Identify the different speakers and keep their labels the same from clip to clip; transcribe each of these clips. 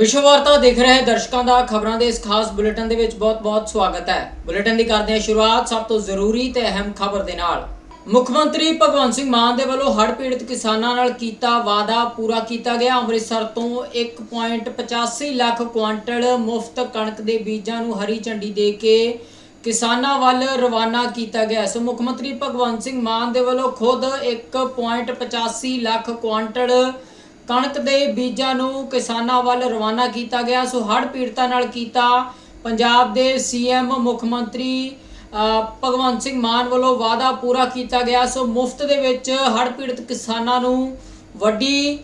Speaker 1: ਵਿਸ਼ਵ ਵਾਰਤਾ ਦੇਖ ਰਹੇ ਦਰਸ਼ਕਾਂ ਦਾ ਖਬਰਾਂ ਦੇ ਇਸ ਖਾਸ ਬੁਲੇਟਿਨ ਦੇ ਵਿੱਚ ਬਹੁਤ-ਬਹੁਤ ਸਵਾਗਤ ਹੈ। ਬੁਲੇਟਿਨ ਦੀ ਕਰਦੇ ਹਾਂ ਸ਼ੁਰੂਆਤ ਸਭ ਤੋਂ ਜ਼ਰੂਰੀ ਤੇ ਅਹਿਮ ਖਬਰ ਦੇ ਨਾਲ। ਮੁੱਖ ਮੰਤਰੀ ਭਗਵੰਤ ਸਿੰਘ ਮਾਨ ਦੇ ਵੱਲੋਂ ਹੜ੍ਹ ਪੀੜਤ ਕਿਸਾਨਾਂ ਨਾਲ ਕੀਤਾ ਵਾਅਦਾ ਪੂਰਾ ਕੀਤਾ ਗਿਆ। ਅੰਮ੍ਰਿਤਸਰ ਤੋਂ 1.85 ਲੱਖ ਕੁਆਂਟਲ ਮੁਫਤ ਕਣਕ ਦੇ ਬੀਜਾਂ ਨੂੰ ਹਰੀ ਝੰਡੀ ਦੇ ਕੇ ਕਿਸਾਨਾਂ ਵੱਲ ਰਵਾਨਾ ਕੀਤਾ ਗਿਆ। ਸੋ ਮੁੱਖ ਮੰਤਰੀ ਭਗਵੰਤ ਸਿੰਘ ਮਾਨ ਦੇ ਵੱਲੋਂ ਖੁਦ 1.85 ਲੱਖ ਕੁਆਂਟਲ ਕਣਕ ਦੇ ਬੀਜਾਂ ਨੂੰ ਕਿਸਾਨਾਂ ਵੱਲ ਰਵਾਨਾ ਕੀਤਾ ਗਿਆ। ਸੋ ਹੜ੍ਹ ਪੀੜਤਾਂ ਨਾਲ ਕੀਤਾ ਪੰਜਾਬ ਦੇ ਸੀਐਮ ਮੁੱਖ ਮੰਤਰੀ ਭਗਵੰਤ ਸਿੰਘ ਮਾਨ ਵੱਲੋਂ ਵਾਅਦਾ ਪੂਰਾ ਕੀਤਾ ਗਿਆ। ਸੋ ਮੁਫਤ ਦੇ ਵਿੱਚ ਹੜ੍ਹ ਪੀੜਤ ਕਿਸਾਨਾਂ ਨੂੰ ਵੱਡੀ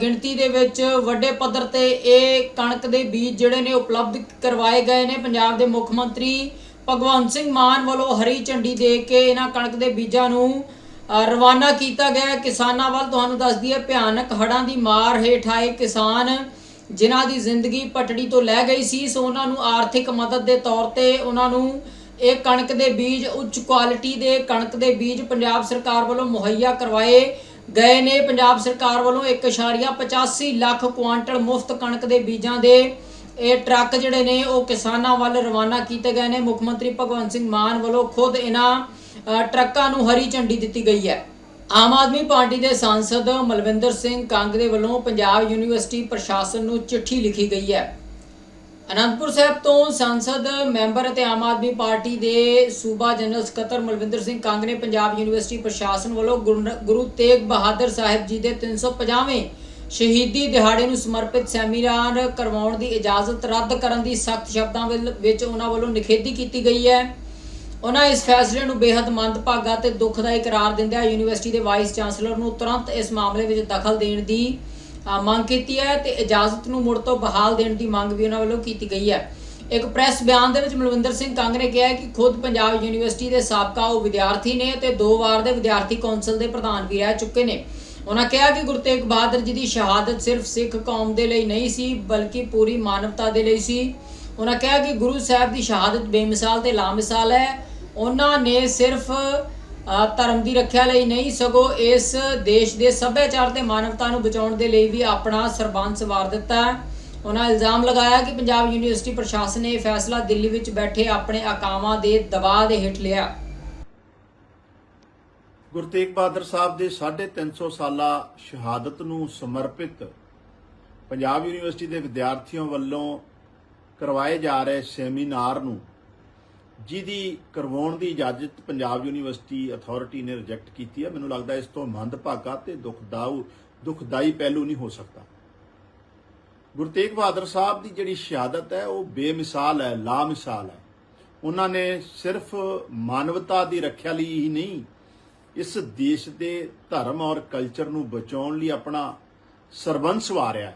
Speaker 1: ਗਿਣਤੀ ਦੇ ਵਿੱਚ ਵੱਡੇ ਪੱਧਰ ਤੇ ਇਹ ਕਣਕ ਦੇ ਬੀਜ ਜਿਹੜੇ ਨੇ ਉਪਲਬਧ ਕਰਵਾਏ ਗਏ ਨੇ। ਪੰਜਾਬ ਦੇ ਮੁੱਖ ਮੰਤਰੀ ਭਗਵੰਤ ਸਿੰਘ ਮਾਨ ਵੱਲੋਂ ਹਰੀ ਝੰਡੀ ਦੇ ਕੇ ਇਹਨਾਂ ਕਣਕ ਦੇ ਬੀਜਾਂ ਨੂੰ ਰਵਾਨਾ ਕੀਤਾ ਗਿਆ। ਕਿਸਾਨਾਂ ਵੱਲ ਤੁਹਾਨੂੰ ਦੱਸਦੀ ਹੈ ਭਿਆਨਕ ਹੜ੍ਹਾਂ ਦੀ ਮਾਰ ਹੇਠ ਆਏ ਕਿਸਾਨ, ਜਿਨ੍ਹਾਂ ਦੀ ਜ਼ਿੰਦਗੀ ਪਟੜੀ ਤੋਂ ਲੈ ਗਈ ਸੀ। ਸੋ ਉਹਨਾਂ ਨੂੰ ਆਰਥਿਕ ਮਦਦ ਦੇ ਤੌਰ ਤੇ ਉਹਨਾਂ ਨੂੰ ਇਹ ਕਣਕ ਦੇ ਬੀਜ, ਉੱਚ ਕੁਆਲਿਟੀ ਦੇ ਕਣਕ ਦੇ ਬੀਜ ਪੰਜਾਬ ਸਰਕਾਰ ਵੱਲੋਂ ਮੁਹੱਈਆ ਕਰਵਾਏ ਗਏ ਨੇ। ਪੰਜਾਬ ਸਰਕਾਰ ਵੱਲੋਂ 1.85 ਲੱਖ ਕੁਆਂਟਲ ਮੁਫਤ ਕਣਕ ਦੇ ਬੀਜਾਂ ਦੇ ਇਹ ਟਰੱਕ ਜਿਹੜੇ ਨੇ, ਉਹ ਕਿਸਾਨਾਂ ਵੱਲ ਰਵਾਨਾ ਕੀਤੇ ਗਏ ਨੇ। ਮੁੱਖ ਮੰਤਰੀ ਭਗਵੰਤ ਸਿੰਘ ਮਾਨ ਵੱਲੋਂ ਖੁਦ ਇਹਨਾਂ ਟਰੱਕਾਂ ਨੂੰ ਹਰੀ ਝੰਡੀ ਦਿੱਤੀ ਗਈ ਹੈ। ਆਮ ਆਦਮੀ ਪਾਰਟੀ ਦੇ ਸਾਂਸਦ ਮਲਵਿੰਦਰ ਸਿੰਘ ਕੰਗ ਦੇ ਵੱਲੋਂ ਪੰਜਾਬ ਯੂਨੀਵਰਸਿਟੀ ਪ੍ਰਸ਼ਾਸਨ ਨੂੰ ਚਿੱਠੀ ਲਿਖੀ ਗਈ ਹੈ। ਅਨੰਦਪੁਰ ਸਾਹਿਬ ਤੋਂ ਸੰਸਦ, ਮੈਂਬਰ ਅਤੇ ਆਮ ਆਦਮੀ ਪਾਰਟੀ ਦੇ ਸੂਬਾ ਜਨਰਲ ਸਕੱਤਰ ਮਲਵਿੰਦਰ ਸਿੰਘ ਕੰਗ ਨੇ ਪੰਜਾਬ ਯੂਨੀਵਰਸਿਟੀ ਪ੍ਰਸ਼ਾਸਨ ਵੱਲੋਂ ਗੁਰੂ- ਗੁਰੂ ਤੇਗ ਬਹਾਦਰ ਸਾਹਿਬ ਜੀ ਦੇ 350ਵੇਂ ਸ਼ਹੀਦੀ ਦਿਹਾੜੇ ਨੂੰ ਸਮਰਪਿਤ ਸੈਮੀਨਾਰ ਕਰਵਾਉਣ ਦੀ ਇਜਾਜ਼ਤ ਰੱਦ ਕਰਨ ਦੀ ਸਖਤ ਸ਼ਬਦਾਂ ਵੱਲ- ਵਿੱਚ ਉਹਨਾਂ ਵੱਲੋਂ ਨਿਖੇਧੀ ਕੀਤੀ ਗਈ ਹੈ। ਉਹਨਾਂ ਇਸ ਫੈਸਲੇ ਨੂੰ ਬੇहद ਮੰਦਭਾਗਾ ਤੇ ਦਾ ਇਕਰਾਰ ਦਿੰਦਿਆਂ ਯੂਨੀਵਰਸਿਟੀ ਦੇ ਵਾਈਸ ਚਾਂਸਲਰ ਨੂੰ ਤੁਰੰਤ ਇਸ ਮਾਮਲੇ ਵਿੱਚ ਦਖਲ ਦੇਣ ਦੀ ਮੰਗ ਕੀਤੀ ਹੈ ਤੇ ਇਜਾਜ਼ਤ ਨੂੰ ਮੁੜ ਤੋਂ ਬਹਾਲ ਦੇਣ ਦੀ ਮੰਗ ਵੀ ਉਹਨਾਂ ਵੱਲੋਂ ਕੀਤੀ ਗਈ ਹੈ। ਇੱਕ ਪ੍ਰੈਸ ਬਿਆਨ ਦੇ ਵਿੱਚ ਮਲਵਿੰਦਰ ਸਿੰਘ ਕੰਗ ਨੇ ਕਿਹਾ ਕਿ ਖੁਦ ਪੰਜਾਬ ਯੂਨੀਵਰਸਿਟੀ ਦੇ ਸਾਬਕਾ ਉਹ ਵਿਦਿਆਰਥੀ ਨੇ ਤੇ ਦੋ ਵਾਰ ਦੇ ਵਿਦਿਆਰਥੀ ਕੌਂਸਲ ਦੇ ਪ੍ਰਧਾਨ ਵੀ ਰਹਿ ਚੁੱਕੇ ਨੇ। ਉਹਨਾਂ ਕਿਹਾ ਕਿ ਗੁਰੂ ਤੇਗ ਬਹਾਦਰ ਜੀ ਦੀ ਸ਼ਹਾਦਤ ਸਿਰਫ ਸਿੱਖ ਕੌਮ ਦੇ ਲਈ ਨਹੀਂ ਸੀ, ਬਲਕਿ ਪੂਰੀ ਮਾਨਵਤਾ ਦੇ ਲਈ ਸੀ। ਉਹਨਾਂ ਕਿਹਾ ਕਿ ਗੁਰੂ ਸਾਹਿਬ ਦੀ ਸ਼ਹਾਦਤ ਬੇਮਿਸਾਲ ਤੇ ਲਾਮਿਸਾਲ ਹੈ ਉਹਨਾਂ ਨੇ ਸਿਰਫ ਧਰਮ ਦੀ ਰੱਖਿਆ ਲਈ ਨਹੀਂ, ਸਗੋਂ ਇਸ ਦੇਸ਼ ਦੇ ਸੱਭਿਆਚਾਰ ਤੇ ਮਾਨਵਤਾ ਨੂੰ ਬਚਾਉਣ ਦੇ ਲਈ ਵੀ ਆਪਣਾ ਸਰਬੰਸ ਵਾਰ ਦਿੱਤਾ। ਉਹਨਾਂ ਇਲਜ਼ਾਮ ਲਗਾਇਆ ਕਿ ਪੰਜਾਬ ਯੂਨੀਵਰਸਿਟੀ ਪ੍ਰਸ਼ਾਸਨ ਨੇ ਇਹ ਫੈਸਲਾ ਦਿੱਲੀ ਵਿੱਚ ਬੈਠੇ ਆਪਣੇ ਆਕਾਵਾਂ ਦੇ ਦਬਾਅ ਦੇ ਹੇਠ ਲਿਆ।
Speaker 2: ਗੁਰੂ ਤੇਗ ਬਹਾਦਰ ਸਾਹਿਬ ਦੇ 350 ਸਾਲਾ ਸ਼ਹਾਦਤ ਨੂੰ ਸਮਰਪਿਤ ਪੰਜਾਬ ਯੂਨੀਵਰਸਿਟੀ ਦੇ ਵਿਦਿਆਰਥੀਆਂ ਵੱਲੋਂ ਕਰਵਾਏ ਜਾ ਰਹੇ ਸੈਮੀਨਾਰ ਨੂੰ ਜਿਹਦੀ ਕਰਵਾਉਣ ਦੀ ਇਜਾਜ਼ਤ ਪੰਜਾਬ ਯੂਨੀਵਰਸਿਟੀ ਅਥਾਰਟੀ ਨੇ ਰਿਜੈਕਟ ਕੀਤੀ ਹੈ। ਮੈਨੂੰ ਲੱਗਦਾ ਇਸ ਤੋਂ ਮੰਦਭਾਗਾ ਤੇ ਦੁਖਦਾਊ, ਦੁਖਦਾਈ ਪਹਿਲੂ ਨਹੀਂ ਹੋ ਸਕਦਾ। ਗੁਰੂ ਤੇਗ ਬਹਾਦਰ ਸਾਹਿਬ ਦੀ ਜਿਹੜੀ ਸ਼ਹਾਦਤ ਹੈ, ਉਹ ਬੇਮਿਸਾਲ ਹੈ ਲਾ ਮਿਸਾਲ ਹੈ। ਉਹਨਾਂ ਨੇ ਸਿਰਫ ਮਾਨਵਤਾ ਦੀ ਰੱਖਿਆ ਲਈ ਹੀ ਨਹੀਂ, ਇਸ ਦੇਸ਼ ਦੇ ਧਰਮ ਔਰ ਕਲਚਰ ਨੂੰ ਬਚਾਉਣ ਲਈ ਆਪਣਾ ਸਰਬੰਸ ਵਾਰਿਆ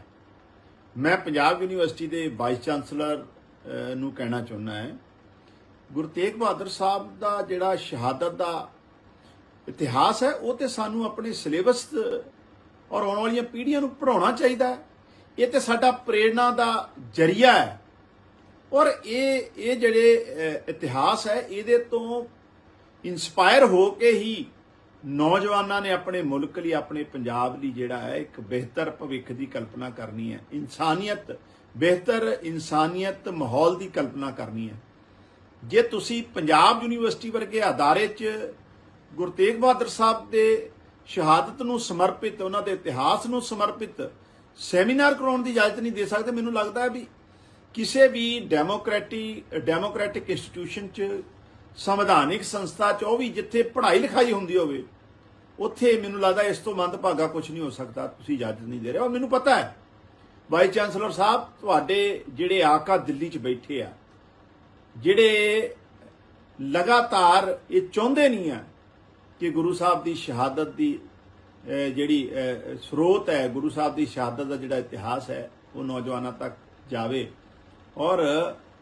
Speaker 2: ਮੈਂ ਪੰਜਾਬ ਯੂਨੀਵਰਸਿਟੀ ਦੇ ਵਾਈਸ ਚਾਂਸਲਰ ਨੂੰ ਕਹਿਣਾ ਚਾਹੁੰਦਾ ਹਾਂ ਗੁਰੂ ਤੇਗ ਬਹਾਦਰ ਸਾਹਿਬ ਦਾ ਜਿਹੜਾ ਸ਼ਹਾਦਤ ਦਾ ਇਤਿਹਾਸ ਹੈ, ਉਹ ਤੇ ਸਾਨੂੰ ਆਪਣੇ ਸਿਲੇਬਸ ਔਰ ਆਉਣ ਵਾਲੀਆਂ ਪੀੜ੍ਹੀਆਂ ਨੂੰ ਪੜਾਉਣਾ ਚਾਹੀਦਾ ਹੈ। ਇਹ ਤੇ ਸਾਡਾ ਪ੍ਰੇਰਣਾ ਦਾ ਜਰੀਆ ਹੈ। ਔਰ ਇਹ ਇਹ ਜਿਹੜੇ ਇਤਿਹਾਸ ਹੈ, ਇਹਦੇ ਤੋਂ ਇਨਸਪਾਇਰ ਹੋ ਕੇ ਹੀ ਨੌਜਵਾਨਾਂ ਨੇ ਆਪਣੇ ਮੁਲਕ ਲਈ, ਆਪਣੇ ਪੰਜਾਬ ਲਈ ਜਿਹੜਾ ਹੈ, ਇੱਕ ਬਿਹਤਰ ਭਵਿੱਖ ਦੀ ਕਲਪਨਾ ਕਰਨੀ ਹੈ। ਇਨਸਾਨੀਅਤ, ਬਿਹਤਰ ਇਨਸਾਨੀਅਤ ਮਾਹੌਲ ਦੀ ਕਲਪਨਾ ਕਰਨੀ ਹੈ। ਜੇ ਤੁਸੀਂ ਪੰਜਾਬ ਯੂਨੀਵਰਸਿਟੀ ਵਰਗੇ ਅਦਾਰੇ 'ਚ ਗੁਰੂ ਤੇਗ ਬਹਾਦਰ ਸਾਹਿਬ ਦੇ ਸ਼ਹਾਦਤ ਨੂੰ ਸਮਰਪਿਤ, ਉਹਨਾਂ ਦੇ ਇਤਿਹਾਸ ਨੂੰ ਸਮਰਪਿਤ ਸੈਮੀਨਾਰ ਕਰਾਉਣ ਦੀ ਇਜਾਜ਼ਤ ਨਹੀਂ ਦੇ ਸਕਦੇ, ਮੈਨੂੰ ਲੱਗਦਾ ਹੈ ਵੀ ਕਿਸੇ ਵੀ ਡੈਮੋਕ੍ਰੈਟਿਕ ਡੈਮੋਕ੍ਰੈਟਿਕ ਇੰਸਟੀਟਿਊਸ਼ਨ 'ਚ, ਸੰਵਿਧਾਨਿਕ ਸੰਸਥਾ 'ਚ, ਉਹ ਵੀ ਜਿੱਥੇ ਪੜ੍ਹਾਈ ਲਿਖਾਈ ਹੁੰਦੀ ਹੋਵੇ, ਉੱਥੇ ਮੈਨੂੰ ਲੱਗਦਾ ਇਸ ਤੋਂ ਮੰਦਭਾਗਾ ਕੁਝ ਨਹੀਂ ਹੋ ਸਕਦਾ, ਤੁਸੀਂ ਇਜਾਜ਼ਤ ਨਹੀਂ ਦੇ ਰਹੇ ਔਰ ਮੈਨੂੰ ਪਤਾ ਹੈ, ਵਾਈਸ ਚਾਂਸਲਰ ਸਾਹਿਬ ਤੁਹਾਡੇ ਜਿਹੜੇ ਆਕਾ ਦਿੱਲੀ 'ਚ ਬੈਠੇ ਆ ਜਿਹੜੇ ਲਗਾਤਾਰ ਇਹ ਚਾਹੁੰਦੇ ਨਹੀਂ ਆ ਕਿ ਗੁਰੂ ਸਾਹਿਬ ਦੀ ਸ਼ਹਾਦਤ ਦੀ ਜਿਹੜੀ ਸਰੋਤ ਹੈ, ਗੁਰੂ ਸਾਹਿਬ ਦੀ ਸ਼ਹਾਦਤ ਦਾ ਜਿਹੜਾ ਇਤਿਹਾਸ ਹੈ, ਉਹ ਨੌਜਵਾਨਾਂ ਤੱਕ ਜਾਵੇ। ਔਰ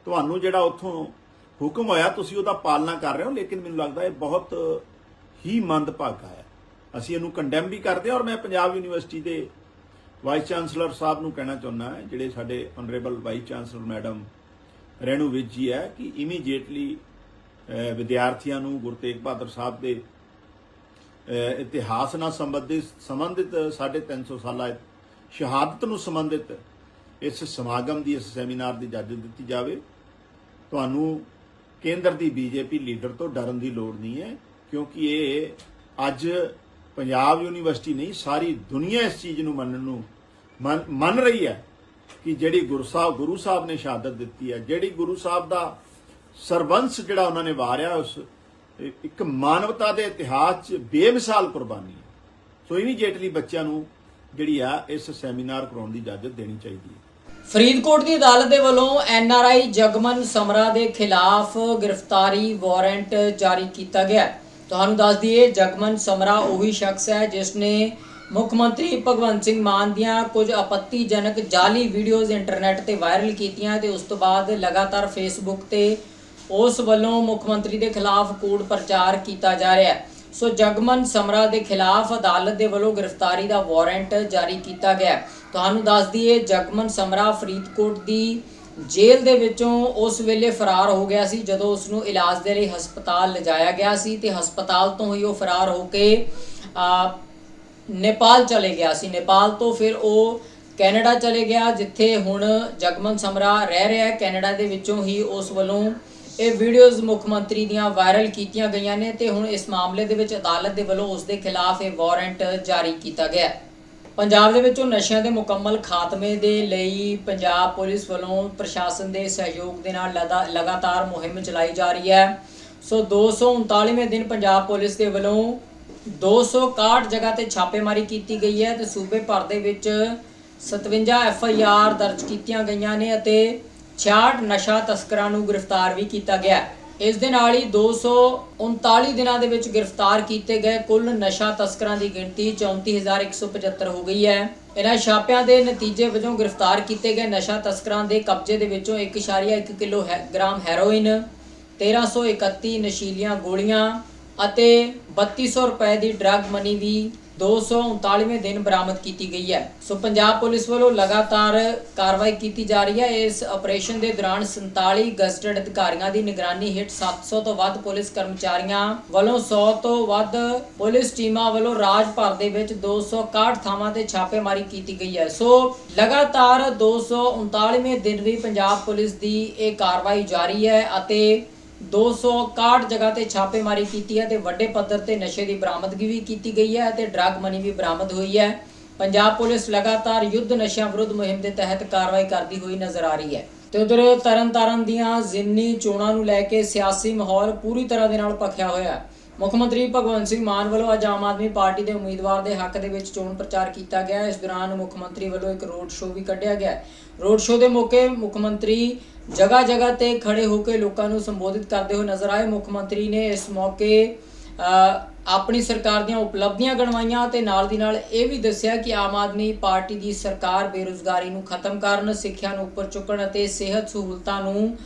Speaker 2: ਤੁਹਾਨੂੰ ਜਿਹੜਾ ਉੱਥੋਂ ਹੁਕਮ ਹੋਇਆ, ਤੁਸੀਂ ਉਹਦਾ ਪਾਲਣਾ ਕਰ ਰਹੇ ਹੋ, ਲੇਕਿਨ ਮੈਨੂੰ ਲੱਗਦਾ ਇਹ ਬਹੁਤ ਹੀ ਮੰਦਭਾਗਾ ਹੈ। ਅਸੀਂ ਇਹਨੂੰ ਕੰਡੈਮ ਵੀ ਕਰਦੇ ਹਾਂ, ਔਰ ਮੈਂ ਪੰਜਾਬ ਯੂਨੀਵਰਸਿਟੀ ਦੇ ਵਾਈਸ ਚਾਂਸਲਰ ਸਾਹਿਬ ਨੂੰ ਕਹਿਣਾ ਚਾਹੁੰਦਾ ਜਿਹੜੇ ਸਾਡੇ honourable vice chancellor madam Renu Vij ji ਹੈ ਕਿ ਇਮੀਡੀਏਟਲੀ ਵਿਦਿਆਰਥੀਆਂ ਨੂੰ ਗੁਰੂ ਤੇਗ ਬਹਾਦਰ ਸਾਹਿਬ ਦੇ ਇਤਿਹਾਸ ਨਾਲ ਸੰਬੰਧਿਤ ਸੰਬੰਧਿਤ 350 ਸਾਲਾ ਸ਼ਹਾਦਤ ਨੂੰ ਸੰਬੰਧਿਤ ਇਸ ਸਮਾਗਮ ਦੀ, ਇਸ ਸੈਮੀਨਾਰ ਦੀ ਇਜਾਜ਼ਤ ਦਿੱਤੀ ਜਾਵੇ। ਤੁਹਾਨੂੰ ਕੇਂਦਰ ਦੀ ਬੀਜੇਪੀ ਲੀਡਰ ਤੋਂ ਡਰਨ ਦੀ ਲੋੜ ਨਹੀਂ ਹੈ, ਕਿਉਂਕਿ ਇਹ ਅੱਜ ਪੰਜਾਬ ਯੂਨੀਵਰਸਿਟੀ ਨਹੀਂ, ਸਾਰੀ ਦੁਨੀਆ ਇਸ ਚੀਜ਼ ਨੂੰ ਮੰਨਣ ਨੂੰ ਮੰਨ ਰਹੀ ਹੈ। ਕਿ ਜਿਹੜੀ ਗੁਰੂ ਸਾਹਿਬ ਗੁਰੂ ਸਾਹਿਬ ਨੇ ਸ਼ਹਾਦਤ ਦਿੱਤੀ ਹੈ। ਜਿਹੜੀ ਗੁਰੂ ਸਾਹਿਬ ਦਾ ਸਰਬੰਸ ਜਿਹੜਾ ਉਹਨਾਂ ਨੇ ਵਾਰਿਆ, ਉਸ ਇੱਕ ਮਾਨਵਤਾ ਦੇ ਇਤਿਹਾਸ 'ਚ ਬੇਮਿਸਾਲ ਕੁਰਬਾਨੀ ਹੈ। ਸੋ ਇਨੀ ਬੱਚਿਆਂ ਨੂੰ ਜਿਹੜੀ ਆ, ਇਸ ਸੈਮੀਨਾਰ ਕਰਾਉਣ ਦੀ ਇਜਾਜ਼ਤ ਦੇਣੀ ਚਾਹੀਦੀ ਹੈ।
Speaker 1: ਫਰੀਦਕੋਟ ਦੀ ਅਦਾਲਤ ਦੇ ਵੱਲੋਂ ਐਨਆਰਆਈ ਜਗਮਨ ਸਮਰਾ ਦੇ ਖਿਲਾਫ ਗ੍ਰਿਫਤਾਰੀ ਵਾਰੰਟ ਜਾਰੀ ਕੀਤਾ ਗਿਆ ਤੁਹਾਨੂੰ ਦੱਸ ਦਈਏ, ਜਗਮਨ ਸਮਰਾ ਉਹੀ ਸ਼ਖਸ ਹੈ ਜਿਸ ਨੇ ਮੁੱਖ ਮੰਤਰੀ ਭਗਵੰਤ ਸਿੰਘ ਮਾਨ ਦੀਆਂ ਕੁਝ ਆਪੱਤੀਜਨਕ ਜਾਲੀ ਵੀਡੀਓਜ਼ ਇੰਟਰਨੈਟ ਤੇ ਵਾਇਰਲ ਕੀਤੀਆਂ ਤੇ ਉਸ ਤੋਂ ਬਾਅਦ ਲਗਾਤਾਰ ਫੇਸਬੁੱਕ ਤੇ ਉਸ ਵੱਲੋਂ ਮੁੱਖ ਮੰਤਰੀ ਦੇ ਖਿਲਾਫ ਕੂੜ ਪ੍ਰਚਾਰ ਕੀਤਾ ਜਾ ਰਿਹਾ ਹੈ। ਸੋ ਜਗਮਨ ਸਮਰਾ ਦੇ ਖਿਲਾਫ ਅਦਾਲਤ ਦੇ ਵੱਲੋਂ ਗ੍ਰਿਫਤਾਰੀ ਦਾ ਵਾਰੰਟ ਜਾਰੀ ਕੀਤਾ ਗਿਆ ਤੁਹਾਨੂੰ ਦੱਸ ਦਈਏ, ਜਗਮਨ ਸਮਰਾ ਫਰੀਦਕੋਟ ਦੀ ਜੇਲ੍ਹ ਦੇ ਵਿੱਚੋਂ ਉਸ ਵੇਲੇ ਫਰਾਰ ਹੋ ਗਿਆ ਸੀ, ਜਦੋਂ ਉਸ ਨੂੰ ਇਲਾਜ ਦੇ ਲਈ ਹਸਪਤਾਲ ਲਿਜਾਇਆ ਗਿਆ ਸੀ ਤੇ ਹਸਪਤਾਲ ਤੋਂ ਹੀ ਉਹ ਫਰਾਰ ਹੋ ਕੇ ਨੇਪਾਲ ਚਲੇ ਗਿਆ ਸੀ। ਨੇਪਾਲ ਤੋਂ ਫਿਰ ਉਹ ਕੈਨੇਡਾ ਚਲੇ ਗਿਆ, ਜਿੱਥੇ ਹੁਣ ਜਗਮਨ ਸਮਰਾ ਰਹਿ ਰਿਹਾ ਹੈ। ਕੈਨੇਡਾ ਦੇ ਵਿੱਚੋਂ ਹੀ ਉਸ ਵੱਲੋਂ ਇਹ ਵੀਡੀਓਜ਼ ਮੁੱਖ ਮੰਤਰੀ ਦੀਆਂ ਵਾਇਰਲ ਕੀਤੀਆਂ ਗਈਆਂ ਨੇ ਤੇ ਹੁਣ ਇਸ ਮਾਮਲੇ ਦੇ ਵਿੱਚ ਅਦਾਲਤ ਦੇ ਵੱਲੋਂ ਉਸ ਦੇ ਖਿਲਾਫ ਇਹ ਵਾਰੰਟ ਜਾਰੀ ਕੀਤਾ ਗਿਆ ਹੈ। ਪੰਜਾਬ ਦੇ ਵਿੱਚੋਂ ਨਸ਼ਿਆਂ ਦੇ ਮੁਕੰਮਲ ਖਾਤਮੇ ਦੇ ਲਈ ਪੰਜਾਬ ਪੁਲਿਸ ਵੱਲੋਂ ਪ੍ਰਸ਼ਾਸਨ ਦੇ ਸਹਿਯੋਗ ਦੇ ਨਾਲ ਲਦਾ- ਲਗਾਤਾਰ ਮੁਹਿੰਮ ਚਲਾਈ ਜਾ ਰਹੀ ਹੈ। ਸੋ 239ਵੇਂ ਦਿਨ ਪੰਜਾਬ ਪੁਲਿਸ ਦੇ ਵੱਲੋਂ 261 ਜਗ੍ਹਾ ਤੇ ਛਾਪੇਮਾਰੀ ਕੀਤੀ ਗਈ ਹੈ ਤੇ ਸੂਬੇ ਭਰ ਦੇ ਵਿੱਚ 57 ਐਫ ਆਈ ਆਰ ਦਰਜ ਕੀਤੀਆਂ ਗਈਆਂ ਨੇ ਅਤੇ 66 ਨਸ਼ਾ ਤਸਕਰਾਂ ਨੂੰ ਗ੍ਰਿਫਤਾਰ ਵੀ ਕੀਤਾ ਗਿਆ ਇਸ ਦੇ ਨਾਲ ਹੀ 239 ਦਿਨਾਂ ਦੇ ਵਿੱਚ ਗ੍ਰਿਫਤਾਰ ਕੀਤੇ ਗਏ ਕੁੱਲ ਨਸ਼ਾ ਤਸਕਰਾਂ ਦੀ ਗਿਣਤੀ 34175 ਹੋ ਗਈ ਹੈ। ਇਹਨਾਂ ਛਾਪਿਆਂ ਦੇ ਨਤੀਜੇ ਵਜੋਂ ਗ੍ਰਿਫਤਾਰ ਕੀਤੇ ਗਏ ਨਸ਼ਾ ਤਸਕਰਾਂ ਦੇ ਕਬਜ਼ੇ ਦੇ ਵਿੱਚੋਂ 1.1 ਕਿਲੋ ਹੈ- ਗ੍ਰਾਮ ਹੈਰੋਇਨ 1331 ਨਸ਼ੀਲੀਆਂ ਗੋਲੀਆਂ ਅਤੇ 3200 ਰੁਪਏ ਦੀ ਡਰੱਗ ਮਨੀ ਵੀ 239ਵੇਂ ਦਿਨ ਬਰਾਮਦ ਕੀਤੀ ਗਈ ਹੈ। ਸੋ ਪੰਜਾਬ ਪੁਲਿਸ ਵੱਲੋਂ ਲਗਾਤਾਰ ਕਾਰਵਾਈ ਕੀਤੀ ਜਾ ਰਹੀ ਹੈ। ਇਸ ਆਪਰੇਸ਼ਨ ਦੇ ਦੌਰਾਨ 47 ਗਜ਼ਟਡ ਅਧਿਕਾਰੀਆਂ ਦੀ ਨਿਗਰਾਨੀ ਹੇਠ 700 ਤੋਂ ਵੱਧ ਪੁਲਿਸ ਕਰਮਚਾਰੀਆਂ ਵੱਲੋਂ 100 ਤੋਂ ਵੱਧ ਪੁਲਿਸ ਟੀਮਾਂ ਵੱਲੋਂ ਰਾਜ ਭਰ ਦੇ ਵਿੱਚ 261 ਥਾਵਾਂ ਤੇ ਛਾਪੇਮਾਰੀ ਕੀਤੀ ਗਈ ਹੈ। ਸੋ ਲਗਾਤਾਰ 239ਵੇਂ ਦਿਨ ਵੀ ਪੰਜਾਬ ਪੁਲਿਸ ਦੀ ਇਹ ਕਾਰਵਾਈ ਜਾਰੀ ਹੈ ਅਤੇ 261 ਜਗ੍ਹਾ ਤੇ ਛਾਪੇਮਾਰੀ ਕੀਤੀ ਹੈ ਤੇ ਵੱਡੇ ਪੱਧਰ ਤੇ ਨਸ਼ੇ ਦੀ ਬਰਾਮਦਗੀ ਵੀ ਕੀਤੀ ਗਈ ਹੈ ਤੇ ਡਰੱਗ ਮਨੀ ਵੀ ਬਰਾਮਦ ਹੋਈ ਹੈ। ਪੰਜਾਬ ਪੁਲਿਸ ਲਗਾਤਾਰ ਯੁੱਧ ਨਸ਼ਿਆਂ ਵਿਰੁੱਧ ਮੁਹਿੰਮ ਦੇ ਤਹਿਤ ਕਾਰਵਾਈ ਕਰਦੀ ਹੋਈ ਨਜ਼ਰ ਆ ਰਹੀ ਹੈ। ਤੇ ਉਧਰ ਤਰਨਤਾਰਨ ਦੀਆਂ ਜ਼ਿਮਨੀ ਚੋਣਾਂ ਨੂੰ ਲੈ ਕੇ ਸਿਆਸੀ ਮਾਹੌਲ ਪੂਰੀ ਤਰ੍ਹਾਂ ਦੇ ਨਾਲ ਭਖਿਆ ਹੋਇਆ ਹੈ। ਮੁੱਖ ਮੰਤਰੀ ਭਗਵੰਤ ਸਿੰਘ ਮਾਨ ਵੱਲੋਂ ਅੱਜ ਆਮ ਆਦਮੀ ਪਾਰਟੀ ਦੇ ਉਮੀਦਵਾਰ ਦੇ ਹੱਕ ਦੇ ਵਿੱਚ ਚੋਣ ਪ੍ਰਚਾਰ ਕੀਤਾ ਗਿਆ ਇਸ ਦੌਰਾਨ ਮੁੱਖ ਮੰਤਰੀ ਵੱਲੋਂ ਇੱਕ ਰੋਡ ਸ਼ੋਅ ਵੀ ਕੱਢਿਆ ਗਿਆ ਰੋਡ ਸ਼ੋਅ ਦੇ ਮੌਕੇ ਮੁੱਖ ਮੰਤਰੀ ਜਗ੍ਹਾ ਜਗ੍ਹਾ ਤੇ ਖੜੇ ਹੋ ਕੇ ਲੋਕਾਂ ਨੂੰ ਸੰਬੋਧਿਤ ਕਰਦੇ ਹੋਏ ਨਜ਼ਰ ਆਏ। ਮੁੱਖ ਮੰਤਰੀ ਨੇ ਇਸ ਮੌਕੇ ਆਪਣੀ ਸਰਕਾਰ ਦੀਆਂ ਉਪਲਬਧੀਆਂ ਗਣਵਾਈਆਂ ਤੇ ਨਾਲ ਦੀ ਨਾਲ ਇਹ ਵੀ ਦੱਸਿਆ ਕਿ ਆਮ ਆਦਮੀ ਪਾਰਟੀ ਦੀ ਸਰਕਾਰ ਬੇਰੁਜ਼ਗਾਰੀ ਨੂੰ ਖਤਮ ਕਰਨ, ਸਿੱਖਿਆ ਨੂੰ ਉੱਪਰ ਚੁੱਕਣ ਅਤੇ ਸਿਹਤ ਸਹੂਲਤਾਂ ਨੂੰ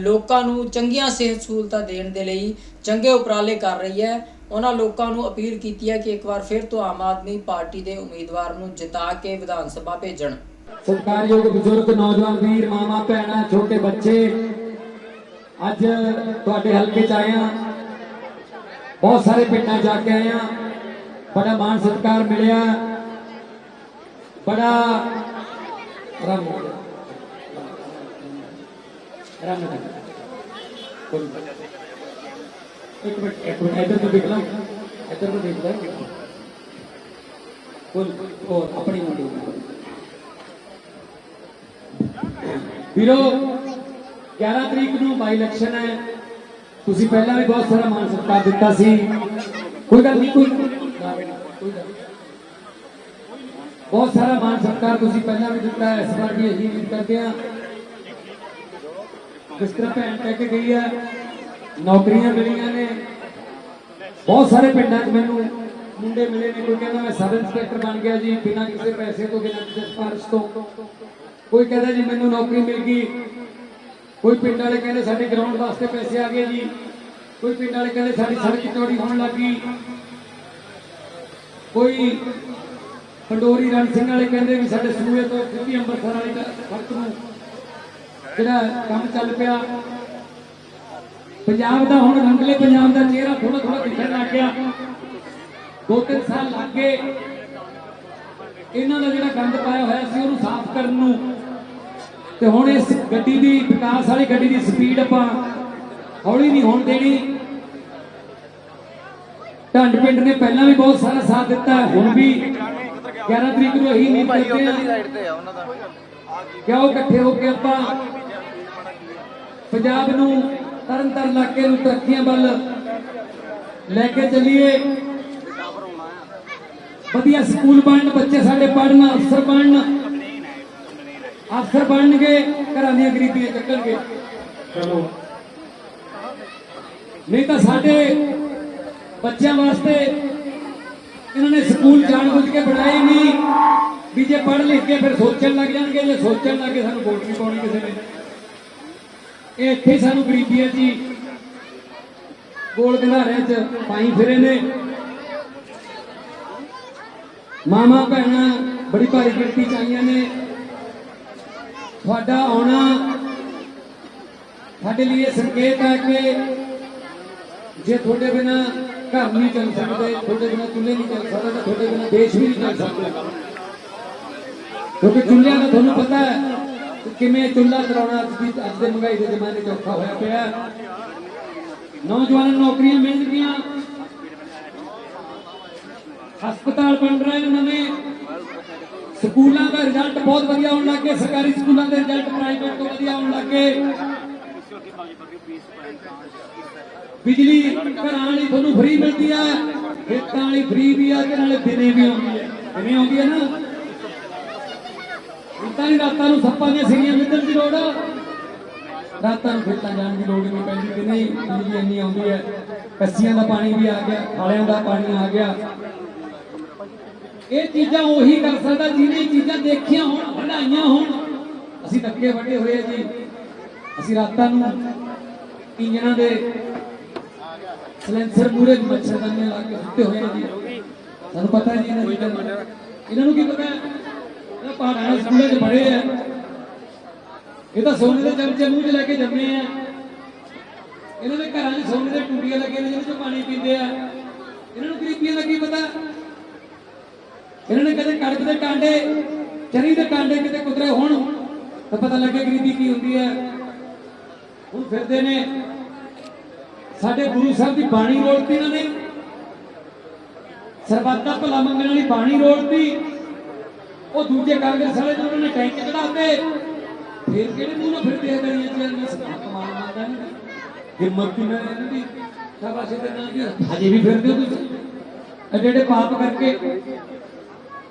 Speaker 1: ਲੋਕਾਂ ਨੂੰ ਚੰਗੀਆਂ ਸਿਹਤ ਸਹੂਲਤਾਂ ਦੇਣ ਦੇ ਲਈ ਚੰਗੇ ਉਪਰਾਲੇ ਕਰ ਰਹੀ ਹੈ। ਉਹਨਾਂ ਲੋਕਾਂ ਨੂੰ ਅਪੀਲ ਕੀਤੀ ਹੈ ਕਿ ਇੱਕ ਵਾਰ ਫਿਰ ਤੋਂ ਆਮ ਆਦਮੀ ਪਾਰਟੀ ਦੇ ਉਮੀਦਵਾਰ ਨੂੰ ਜਿਤਾ ਕੇ ਵਿਧਾਨ ਸਭਾ ਭੇਜਣ।
Speaker 3: ਸਤਿਕਾਰਯੋਗ ਬਜ਼ੁਰਗ, ਨੌਜਵਾਨ ਵੀਰ, ਮਾਮਾ, ਭੈਣਾਂ, ਛੋਟੇ ਬੱਚੇ, ਅੱਜ ਤੁਹਾਡੇ ਹਲਕੇ ਚ ਆਏ ਆ ਬਹੁਤ ਸਾਰੇ ਪਿੰਡਾਂ ਜਾ ਕੇ ਆਏ ਆ ਬੜਾ ਮਾਣ ਸਤਿਕਾਰ ਮਿਲਿਆ। ਬੜਾ ਰਮ ਰਮ ਇੱਕ ਮਿੰਟ ਇੱਕ ਮਿੰਟ, ਇੱਧਰ ਤੋਂ ਦੇਖ ਲਾ। ਇੱਧਰ ਤੋਂ ਦੇਖ ਲਾ। ਕੁਲ ਹੋਰ ਆਪਣੀ ਮੁੰਡੀ ਵੀਰੋ 11 ਤਰੀਕ ਨੂੰ ਬਾਈ ਇਲੈਕਸ਼ਨ ਹੈ। ਤੁਸੀਂ ਪਹਿਲਾਂ ਵੀ ਬਹੁਤ ਸਾਰਾ ਮਾਨ ਸਤਿਕਾਰ ਦਿੱਤਾ ਸੀ। ਕੋਈ ਗੱਲ ਨਹੀਂ, ਕੋਈ ਬਹੁਤ ਸਾਰਾ ਮਾਨ ਸਤਿਕਾਰ ਤੁਸੀਂ ਪਹਿਲਾਂ ਵੀ ਦਿੱਤਾ ਇਸ ਵਾਰ ਵੀ ਅਸੀਂ ਉਮੀਦ ਕਰਦੇ ਹਾਂ। ਜਿਸ ਤਰ੍ਹਾਂ ਭੈਣ ਕਹਿ ਕੇ ਗਈ ਹੈ ਨੌਕਰੀਆਂ ਮਿਲੀਆਂ ਨੇ। ਬਹੁਤ ਸਾਰੇ ਪਿੰਡਾਂ 'ਚ ਮੈਨੂੰ ਮੁੰਡੇ ਮਿਲੇ ਨੇ। ਕੋਈ ਕਹਿੰਦਾ ਮੈਂ ਸਬ ਇੰਸਪੈਕਟਰ ਬਣ ਗਿਆ ਜੀ, ਬਿਨਾਂ ਕਿਸੇ ਪੈਸੇ ਤੋਂ, ਬਿਨਾਂ ਕਿਸੇ ਸਿਫਾਰਿਸ਼ ਤੋਂ। ਕੋਈ ਕਹਿੰਦਾ ਜੀ ਮੈਨੂੰ ਨੌਕਰੀ ਮਿਲ ਗਈ। ਕੋਈ ਪਿੰਡ ਵਾਲੇ ਕਹਿੰਦੇ ਸਾਡੇ ਗਰਾਊਂਡ ਵਾਸਤੇ ਪੈਸੇ ਆ ਗਏ ਜੀ। ਕੋਈ ਪਿੰਡ ਵਾਲੇ ਕਹਿੰਦੇ ਸਾਡੀ ਸੜਕ ਚੌੜੀ ਹੋਣ ਲੱਗੀ ਕੋਈ ਪੰਡੋਰੀ ਰਣ ਸਿੰਘ ਵਾਲੇ ਕਹਿੰਦੇ ਵੀ ਸਾਡੇ ਸੂਏ ਤੋਂ ਸਿੱਧੀ ਅੰਮ੍ਰਿਤਸਰ ਵਾਲੀ ਸੜਕ ਨੂੰ। ਜਿਹੜਾ ਕੰਮ ਚੱਲ ਪਿਆ ਪੰਜਾਬ ਦਾ ਹੁਣ ਰੰਗਲੇ ਪੰਜਾਬ ਦਾ ਚਿਹਰਾ ਥੋੜਾ ਥੋੜਾ ਦਿਖਣ ਲੱਗ ਗਿਆ। ਦੋ ਤਿੰਨ ਸਾਲ ਲੱਗ ਗਏ। ਇਹਨਾਂ ਦਾ ਜਿਹੜਾ ਗੰਦ ਪਾਇਆ ਹੋਇਆ ਸੀ ਉਹਨੂੰ ਸਾਫ਼ ਕਰਨ ਨੂੰ। ਤੇ ਹੁਣ ਇਸ ਗੱਡੀ ਦੀ ਵਿਕਾਸ ਵਾਲੀ ਗੱਡੀ ਦੀ ਸਪੀਡ ਆਪਾਂ ਹੌਲੀ ਨਹੀਂ ਹੋਣ ਦੇਣੀ। ਢੰਡ ਪਿੰਡ ਨੇ ਪਹਿਲਾਂ ਵੀ ਬਹੁਤ ਸਾਰਾ ਸਾਥ ਦਿੱਤਾ ਹੁਣ ਵੀ। 11 ਤਰੀਕ ਨੂੰ ਇਹੀ ਉਮੀਦ ਕਰਦੇ ਹਾਂ। ਕਿ ਆਓ ਇਕੱਠੇ ਹੋ ਕੇ ਆਪਾਂ? ਪੰਜਾਬ ਨੂੰ ਤਰਨਤਾਰਨ ਇਲਾਕੇ ਨੂੰ ਤਰੱਕੀਆਂ ਵੱਲ ਲੈ ਕੇ ਚੱਲੀਏ। ਵਧੀਆ ਸਕੂਲ ਬਣਨ ਬੱਚੇ ਸਾਡੇ ਪੜ੍ਹਨ ਅਫਸਰ ਬਣਨ। ਅਫਸਰ ਬਣਨਗੇ ਘਰਾਂ ਦੀਆਂ ਗਰੀਬੀਆਂ ਚੱਕਣਗੇ। ਚਲੋ। ਨਹੀਂ ਤਾਂ ਸਾਡੇ ਬੱਚਿਆਂ ਵਾਸਤੇ ਇਹਨਾਂ ਨੇ ਸਕੂਲ ਜਾਣ ਬੁੱਝ ਕੇ ਬਣਾਏ ਨਹੀਂ ਵੀ ਜੇ ਪੜ੍ਹ ਲਿਖ ਕੇ ਫਿਰ ਸੋਚਣ ਲੱਗ ਜਾਣਗੇ ਜੇ ਸੋਚਣ ਲੱਗੇ ਸਾਨੂੰ ਵੋਟ ਨਹੀਂ ਪਾਉਣੀ ਕਿਸੇ ਨੇ। ਇਹ ਇੱਥੇ ਸਾਨੂੰ ਗਰੀਬੀ ਹੈ ਜੀ। ਗੋਲ ਗੰਧਾਰਿਆਂ 'ਚ ਪਾਈ ਫਿਰੇ ਨੇ। ਮਾਮਾ ਭੈਣਾਂ ਬੜੀ ਭਾਰੀ ਗਿਣਤੀ 'ਚ ਆਈਆਂ ਨੇ। ਤੁਹਾਡਾ ਆਉਣਾ ਸਾਡੇ ਲਈ ਇਹ ਸੰਕੇਤ ਹੈ ਕਿ ਜੇ ਤੁਹਾਡੇ ਬਿਨਾ ਘਰ ਨਹੀਂ ਚੱਲ ਸਕਦੇ, ਤੁਹਾਡੇ ਬਿਨਾ ਚੁੱਲ੍ਹੇ ਨਹੀਂ ਚੱਲ ਸਕਦਾ, ਤਾਂ ਤੁਹਾਡੇ ਬਿਨਾ ਦੇਸ਼ ਵੀ ਨਹੀਂ ਚੱਲ ਸਕਦਾ। ਕਿਉਂਕਿ ਚੁੱਲ੍ਹਿਆਂ ਦਾ ਤੁਹਾਨੂੰ ਪਤਾ ਹੈ ਕਿਵੇਂ ਚੁੱਲ੍ਹਾ ਕਰਾਉਣਾ ਅੱਜ ਦੀ ਅੱਜ ਦੇ ਮਹਿੰਗਾਈ ਦੇ ਜ਼ਮਾਨੇ 'ਚ ਔਖਾ ਹੋਇਆ ਪਿਆ ਨੌਜਵਾਨਾਂ ਨੂੰ ਨੌਕਰੀਆਂ ਮਿਲਣਗੀਆਂ ਹਸਪਤਾਲ ਬਣ ਰਹੇ ਨਵੇਂ ਸਕੂਲਾਂ ਦਾ ਰਿਜ਼ਲਟ ਬਹੁਤ ਵਧੀਆ ਆਉਣ ਲੱਗ ਗਏ ਸਰਕਾਰੀ ਸਕੂਲਾਂ ਦੇ ਰਿਜ਼ਲਟ ਪ੍ਰਾਈਵੇਟ ਤੋਂ ਵਧੀਆ ਆਉਣ ਲੱਗ ਗਏ। ਬਿਜਲੀ ਘਰਾਂ ਵਾਲੀ ਤੁਹਾਨੂੰ ਫ੍ਰੀ ਮਿਲਦੀ ਹੈ। ਖੇਤਾਂ ਵਾਲੀ ਫ੍ਰੀ ਵੀ ਆ ਤੇ ਨਾਲੇ ਦਿਨੇ ਵੀ ਆਉਂਦੀ ਹੈ। ਦਿਨੇ ਆਉਂਦੀ ਹੈ ਨਾ। ਇੰਤਾਂ ਹੀ ਰਾਤਾਂ ਨੂੰ ਸੱਪਾਂ ਦੀਆਂ ਸਿਰੀਆਂ ਮਿੱਧਣ ਦੀ ਲੋੜ ਆ। ਰਾਤਾਂ ਨੂੰ ਖੇਤਾਂ ਜਾਣ ਦੀ ਲੋੜ ਨਹੀਂ ਪੈਂਦੀ, ਦਿਨੇ ਹੀ ਬਿਜਲੀ ਇੰਨੀ ਆਉਂਦੀ ਹੈ, ਕੱਸੀਆਂ ਦਾ ਪਾਣੀ ਵੀ ਆ ਗਿਆ ਖਾਲਿਆਂ ਦਾ ਪਾਣੀ ਆ ਗਿਆ। ਇਹ ਚੀਜ਼ਾਂ ਉਹੀ ਕਰ ਸਕਦਾ ਜਿਹਨੇ ਚੀਜ਼ਾਂ ਦੇਖੀਆਂ ਹੋਣ, ਬਣਾਈਆਂ ਹੋਣ। ਅਸੀਂ ਧੱਕੇ ਵੱਡੇ ਹੋਏ ਆ ਜੀ। ਅਸੀਂ ਰਾਤਾਂ ਨੂੰ ਇੰਜਣਾਂ ਦੇ ਸਲੈਂਸਰ ਮੂਰੇ ਮੱਛਰਦਾਨੀਆਂ ਲਾ ਕੇ ਸੁੱਤੇ ਹੋਏ ਆ ਜੀ। ਸਾਨੂੰ ਪਤਾ ਜੀ ਇਹਨਾਂ ਇਹਨਾਂ ਨੂੰ ਕੀ ਪਤਾ? ਇਹ ਪਹਾੜਾਂ ਦੇ ਸਕੂਲੇ 'ਚ ਪੜ੍ਹੇ ਆ। ਇਹ ਤਾਂ ਸੋਨੇ ਦੇ ਚਮਚੇ ਮੂੰਹ 'ਚ ਲੈ ਕੇ ਜੰਮੇ ਆ। ਇਹਨਾਂ ਦੇ ਘਰਾਂ 'ਚ ਸੋਨੇ ਦੇ ਟੂਟੀਆਂ ਲੱਗੇ ਨੇ, ਜਿਹਦੇ 'ਚ ਪਾਣੀ ਪੀਂਦੇ ਆ। ਇਹਨਾਂ ਨੂੰ ਗਰੀਬੀਆਂ ਦਾ ਕੀ ਪਤਾ? ਇਹਨਾਂ ਨੇ ਕਦੇ ਕਣਕ ਦੇ ਕਾਂਡੇ, ਚਰੀ ਦੇ ਕਾਂਡੇ ਕਿਤੇ ਕੁਤਰੇ ਹੋਣ, ਤਾਂ ਪਤਾ ਲੱਗੇ ਗਰੀਬੀ ਕੀ ਹੁੰਦੀ ਹੈ ਹੁਣ ਫਿਰਦੇ ਨੇ। ਸਾਡੇ ਗੁਰੂ ਸਾਹਿਬ ਦੀ ਬਾਣੀ ਰੋਲਤੀ ਇਹਨਾਂ ਨੇ। ਸਰਬੱਤ ਦਾ ਭਲਾ ਮੰਗਣ ਵਾਲੀ ਬਾਣੀ ਰੋਲਤੀ ਉਹ ਦੂਜੇ ਕਾਂਗਰਸ ਵਾਲੇ ਨੂੰ ਨੇ ਟੈਂਕ ਚੜਾਤੇ ਫਿਰ ਕਿਹੜੇ ਮੂੰਹ ਨਾਲ ਫਿਰਦੇ ਆ ਗਲੀਆਂ ਚ ਇਹਨਾਂ ਸਭਾ ਕਮਾਲ ਮੰਨਦਾ ਨਹੀਂ। ਹਿੰਮਤ ਕਿਵੇਂ ਇਹਨਾਂ ਦੀ ਸ਼ਾਬਾਸ਼ ਦੇ ਨਾਂ ਦੀ ਹਜੇ ਵੀ ਫਿਰਦੇ ਹੋ ਤੁਸੀਂ? ਇਹ ਜਿਹੜੇ ਪਾਪ ਕਰਕੇ।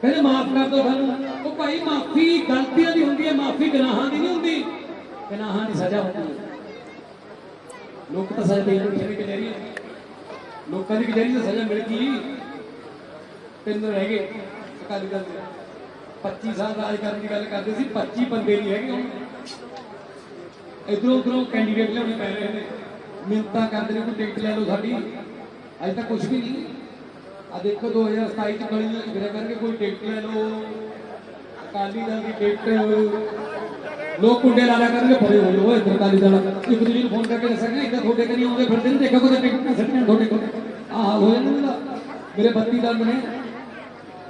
Speaker 3: ਕਹਿੰਦੇ ਮਾਫ ਕਰ ਦਿਓ ਸਾਨੂੰ। ਉਹ ਭਾਈ ਮਾਫੀ ਗਲਤੀਆਂ ਦੀ ਹੁੰਦੀ ਹੈ, ਮਾਫੀ ਗੁਨਾਹਾਂ ਦੀ ਨਹੀਂ ਹੁੰਦੀ। ਗੁਨਾਹਾਂ ਦੀ ਸਜ਼ਾ ਹੁੰਦੀ ਹੈ। ਲੋਕ ਤਾਂ ਸਜ਼ਾ ਦੇ ਰਹੇ ਨੇ ਲੋਕਾਂ ਦੀ ਕਚਹਿਰੀ ਤੋਂ ਸਜ਼ਾ ਮਿਲ ਗਈ। ਤਿੰਨ ਰਹਿ ਗਏ। ਅਕਾਲੀ ਦਲ ਦੇ। 25 ਸਾਲ ਰਾਜ ਕਰਨ ਦੀ ਗੱਲ ਕਰਦੇ ਸੀ 25 ਬੰਦੇ ਨਹੀਂ ਹੈਗੇ ਹੁਣ। ਇਧਰੋਂ ਉਧਰੋਂ ਕੈਂਡੀਡੇਟ ਲਿਆਉਣੇ ਪੈ ਰਹੇ ਨੇ। ਮਿੰਤਾ ਕਰਦੇ ਨੇ, ਕੋਈ ਟਿਕਟ ਲੈ ਲਓ ਸਾਡੀ। ਅਜੇ ਤੱਕ ਕੁਝ ਵੀ ਨਹੀਂ। ਆ ਦੇਖੋ 2027 ਚ ਗਲੀਆਂ ਚ ਫਿਰਿਆ ਕਰਕੇ ਕੋਈ ਟਿਕਟ ਲੈ ਲਓ। ਅਕਾਲੀ ਦਲ ਦੀ ਟਿਕਟ ਲੋਕ ਕੁੰਡੇ ਲਾ ਲਿਆ ਕਰਨਗੇ ਫਰੇ ਹੋ ਜਾਓ। ਇੱਧਰ ਅਕਾਲੀ ਦਲ ਇੱਕ ਦੂਜੇ ਨੂੰ ਫੋਨ ਕਰਕੇ ਦੱਸਾਂਗੇ ਇੱਧਰ ਤੁਹਾਡੇ ਕਨੀ ਆਉਂਦੇ ਫਿਰਦੇ ਨੇ। ਦੇਖੋ ਕੋਈ ਟਿਕਟ ਨਾ ਸੱਟਣ ਤੁਹਾਡੇ ਕੋਲ। ਆਹ ਹੋ ਜਾਂਦਾ। ਮੇਰੇ 32 ਦਲ ਨੇ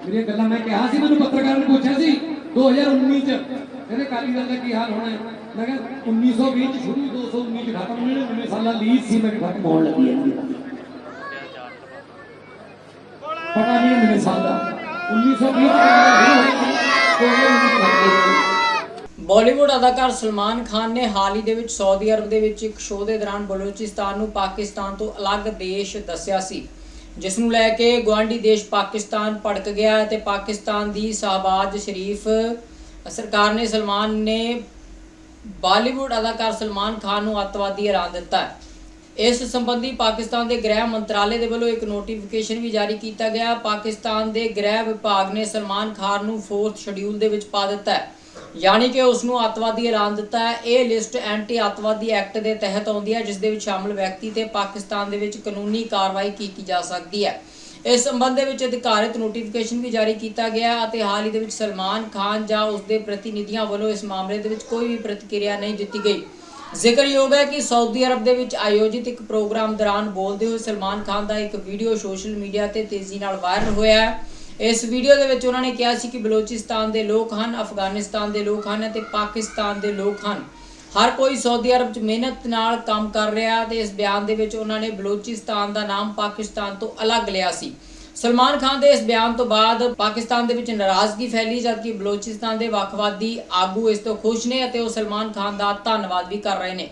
Speaker 3: ਮੇਰੀਆਂ ਗੱਲਾਂ ਮੈਂ ਕਿਹਾ ਸੀ, ਮੈਨੂੰ ਪੱਤਰਕਾਰ ਨੇ ਪੁੱਛਿਆ ਸੀ 2019 ਚ। ਕਹਿੰਦੇ ਅਕਾਲੀ ਦਲ ਦਾ ਕੀ ਹਾਲ ਹੋਣਾ ਹੈ? ਮੈਂ ਕਿਹਾ 1920 ਚ ਸ਼ੁਰੂ 219 ਚ ਖਤਮ ਹੋਣੇ 99 ਸਾਲਾਂ ਲੀਜ਼ ਸੀ ਮੈਂ ਖਤਮ ਹੋਣ ਲੱਗੀ ਹੈ ਪਤਾ ਨਹੀਂ ਮੈਨੂੰ ਸਾਲ ਦਾ। 1920 ਚ
Speaker 1: ਬਾਲੀਵੁੱਡ ਅਦਾਕਾਰ ਸਲਮਾਨ ਖਾਨ ਨੇ ਹਾਲ ਹੀ ਦੇ ਵਿੱਚ ਸਾਊਦੀ ਅਰਬ ਦੇ ਵਿੱਚ ਇੱਕ ਸ਼ੋਅ ਦੇ ਦੌਰਾਨ ਬਲੂਚਿਸਤਾਨ ਨੂੰ ਪਾਕਿਸਤਾਨ ਤੋਂ ਅਲੱਗ ਦੇਸ਼ ਦੱਸਿਆ ਸੀ। ਜਿਸ ਨੂੰ ਲੈ ਕੇ ਗਵਾਂਢੀ ਦੇਸ਼ ਪਾਕਿਸਤਾਨ ਭੜਕ ਗਿਆ ਤੇ ਪਾਕਿਸਤਾਨ ਦੀ ਸ਼ਹਬਾਜ਼ ਸ਼ਰੀਫ, ਸਰਕਾਰ ਨੇ ਸਲਮਾਨ ਨੇ ਬਾਲੀਵੁੱਡ ਅਦਾਕਾਰ ਸਲਮਾਨ ਖਾਨ ਨੂੰ ਅੱਤਵਾਦੀ ਐਲਾਨ ਦਿੱਤਾ ਇਸ ਸੰਬੰਧੀ ਪਾਕਿਸਤਾਨ ਦੇ ਗ੍ਰਹਿ ਮੰਤਰਾਲੇ ਦੇ ਵੱਲੋਂ ਇੱਕ ਨੋਟੀਫਿਕੇਸ਼ਨ ਵੀ ਜਾਰੀ ਕੀਤਾ ਗਿਆ। ਪਾਕਿਸਤਾਨ ਦੇ ਗ੍ਰਹਿ ਵਿਭਾਗ ਨੇ ਸਲਮਾਨ ਖਾਨ ਨੂੰ ਫੋਰਥ ਸ਼ਡਿਊਲ ਦੇ ਵਿੱਚ ਪਾ ਦਿੱਤਾ ਹੈ। ਯਾਨੀ ਕਿ ਉਸ ਨੂੰ ਅੱਤਵਾਦੀ ਐਲਾਨ ਦਿੱਤਾ ਹੈ। ਇਹ ਲਿਸਟ ਐਂਟੀ ਅੱਤਵਾਦੀ ਐਕਟ ਦੇ ਤਹਿਤ ਆਉਂਦੀ ਹੈ ਜਿਸ ਦੇ ਵਿੱਚ ਸ਼ਾਮਲ ਵਿਅਕਤੀ ਤੇ ਪਾਕਿਸਤਾਨ ਦੇ ਵਿੱਚ ਕਾਨੂੰਨੀ ਕਾਰਵਾਈ ਕੀਤੀ ਜਾ ਸਕਦੀ ਹੈ। ਇਸ ਸੰਬੰਧ ਦੇ ਵਿੱਚ ਅਧਿਕਾਰਿਤ ਨੋਟੀਫਿਕੇਸ਼ਨ ਵੀ ਜਾਰੀ ਕੀਤਾ ਗਿਆ ਅਤੇ ਹਾਲ ਹੀ ਦੇ ਵਿੱਚ ਸਲਮਾਨ ਖਾਨ ਜਾਂ ਉਸ ਦੇ ਪ੍ਰਤੀਨਿਧੀਆਂ ਵੱਲੋਂ ਇਸ ਮਾਮਲੇ ਦੇ ਵਿੱਚ ਕੋਈ ਵੀ ਪ੍ਰਤੀਕਿਰਿਆ ਨਹੀਂ ਦਿੱਤੀ ਗਈ। ਜ਼ਿਕਰਯੋਗ ਹੈ ਕਿ ਸਾਊਦੀ ਅਰਬ ਦੇ ਵਿੱਚ ਆਯੋਜਿਤ ਇੱਕ ਪ੍ਰੋਗਰਾਮ ਦੌਰਾਨ ਬੋਲਦੇ ਹੋਏ ਸਲਮਾਨ ਖਾਨ ਦਾ ਇੱਕ ਵੀਡੀਓ ਸੋਸ਼ਲ ਮੀਡੀਆ ਤੇ ਤੇਜ਼ੀ ਨਾਲ ਵਾਇਰਲ ਹੋਇਆ ਹੈ। ਇਸ ਵੀਡੀਓ ਦੇ ਵਿੱਚ ਉਹਨਾਂ ਨੇ ਕਿਹਾ ਸੀ ਕਿ ਬਲੋਚਿਸਤਾਨ ਦੇ ਲੋਕ ਹਨ, ਅਫਗਾਨਿਸਤਾਨ ਦੇ ਲੋਕ ਹਨ ਅਤੇ ਪਾਕਿਸਤਾਨ ਦੇ ਲੋਕ ਹਨ। ਹਰ ਕੋਈ ਸਾਊਦੀ ਅਰਬ 'ਚ ਮਿਹਨਤ ਨਾਲ ਕੰਮ ਕਰ ਰਿਹਾ ਤੇ ਇਸ ਬਿਆਨ ਦੇ ਵਿੱਚ ਉਹਨਾਂ ਨੇ ਬਲੋਚਿਸਤਾਨ ਦਾ ਨਾਮ ਪਾਕਿਸਤਾਨ ਤੋਂ ਅਲੱਗ ਲਿਆ ਸੀ। ਸਲਮਾਨ ਖਾਨ ਦੇ ਇਸ ਬਿਆਨ ਤੋਂ ਬਾਅਦ ਪਾਕਿਸਤਾਨ ਦੇ ਵਿੱਚ ਨਾਰਾਜ਼ਗੀ ਫੈਲੀ, ਜਦਕਿ ਬਲੋਚਿਸਤਾਨ ਦੇ ਵੱਖਵਾਦੀ ਆਗੂ ਇਸ ਤੋਂ ਖੁਸ਼ ਨੇ ਅਤੇ ਉਹ ਸਲਮਾਨ ਖਾਨ ਦਾ ਧੰਨਵਾਦ ਵੀ ਕਰ ਰਹੇ ਨੇ।